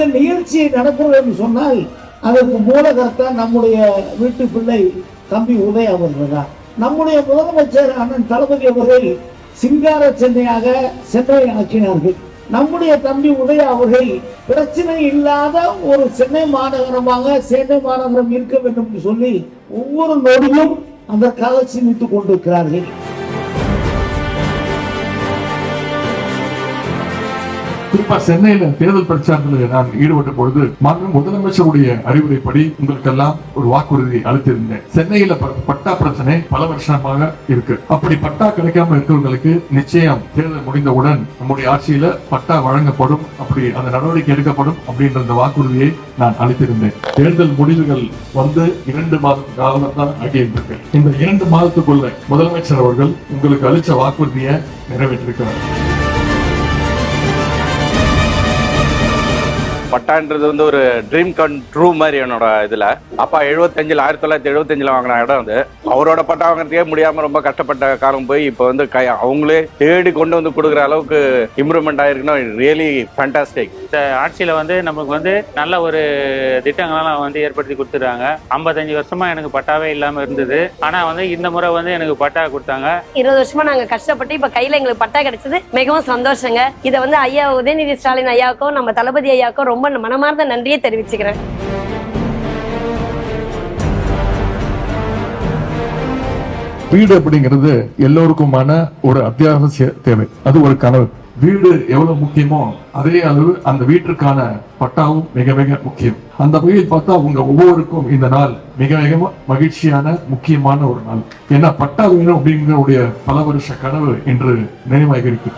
இந்த நிகழ்ச்சியை நடக்கிறது என்று சொன்னால் அதற்கு மூலகர்த்தா நம்முடைய வீட்டு பிள்ளை தம்பி உதய் அவர்கள் தான். நம்முடைய முதலமைச்சர் அண்ணன் தளபதி அவர்கள் சிங்கார சென்னையாக சென்னை ஆக்கினார்கள். நம்முடைய தம்பி உதய அவர்கள் பிரச்சனை இல்லாத ஒரு சென்னை மாநகரமாக சென்னை மாநகரம் இருக்க வேண்டும் என்று சொல்லி ஒவ்வொரு நொடியும் அதற்காக சிந்தித்துக் கொண்டிருக்கிறார்கள். குறிப்பா சென்னையில தேர்தல் பிரச்சாரத்தில் நான் ஈடுபட்ட பொழுது மாண்பு முதலமைச்சருடைய அறிவுரைப்படி உங்களுக்கெல்லாம் ஒரு வாக்குறுதி அளித்திருந்தேன். சென்னையில பட்டா பிரச்சனை பல வருஷமாக இருக்கு. அப்படி பட்டா கிடைக்காம இருக்கிறவங்களுக்கு நிச்சயம் தேர்தல் முடிந்தவுடன் நம்முடைய ஆட்சியில பட்டா வழங்கப்படும் அப்படி அந்த நடவடிக்கை எடுக்கப்படும் அப்படின்ற அந்த வாக்குறுதியை நான் அளித்திருந்தேன். தேர்தல் முடிவுகள் வந்து இரண்டு மாத காலம் தான் ஆகியிருந்திருக்கு. இந்த இரண்டு மாதத்துக்குள்ள முதலமைச்சர் அவர்கள் உங்களுக்கு அளிச்ச வாக்குறுதியை நிறைவேற்றிருக்கிறார். பட்டான்றது வந்து ஒரு ட்ரீம் கம் ட்ரூ மாதிரி என்னோட இதுல. அப்பா எழுபத்தஞ்சில் ஆயிரத்தி தொள்ளாயிரத்தி எழுபத்தஞ்சில் வாங்கின இடம் அது. அவரோட பட்டா வாங்குறதுக்கே முடியாம ரொம்ப கஷ்டப்பட்ட காலம் போய் இப்போ வந்து கை அவங்களே தேடி கொண்டு வந்து கொடுக்குற அளவுக்கு இம்ப்ரூவ்மெண்ட் ஆயிருக்குன்னா ரியலி ஃபேண்டாஸ்டிக் இந்த ஆட்சியில் வந்து நமக்கு வந்து நல்ல ஒரு திட்டங்களெல்லாம் வந்து ஏற்படுத்தி கொடுத்துருக்காங்க. ஐம்பத்தஞ்சு வருஷமா எனக்கு பட்டாவே இல்லாமல் இருந்தது. ஆனால் வந்து இந்த முறை வந்து எனக்கு பட்டா கொடுத்தாங்க. இருபது வருஷமா நாங்க கஷ்டப்பட்டு இப்ப கையில எங்களுக்கு பட்டா கிடைச்சது. மிகவும் சந்தோஷங்க. இதை வந்து ஐயா உதயநிதி ஸ்டாலின் ஐயாவுக்கும் நம்ம தளபதி ஐயாவுக்கும் ரொம்ப நான் மனமார்ந்த நன்றியை தெரிவிச்சுக்கிறேன். வீடு அப்படிங்கிறது எல்லோருக்குமான ஒரு அத்தியாவசிய தேவை. அது ஒரு கனவு. வீடு எவ்வளவு முக்கியமோ அதே அளவு அந்த வீட்டிற்கான பட்டாவும் மிக மிக முக்கியம். அந்த வகையில் பார்த்தா உங்க ஒவ்வொருக்கும் இந்த நாள் மிக மிக மகிழ்ச்சியான முக்கியமான ஒரு நாள். ஏன்னா பட்டா வேணும் அப்படிங்கிற பல வருஷ கனவு இன்று நினைவாகி இருக்கு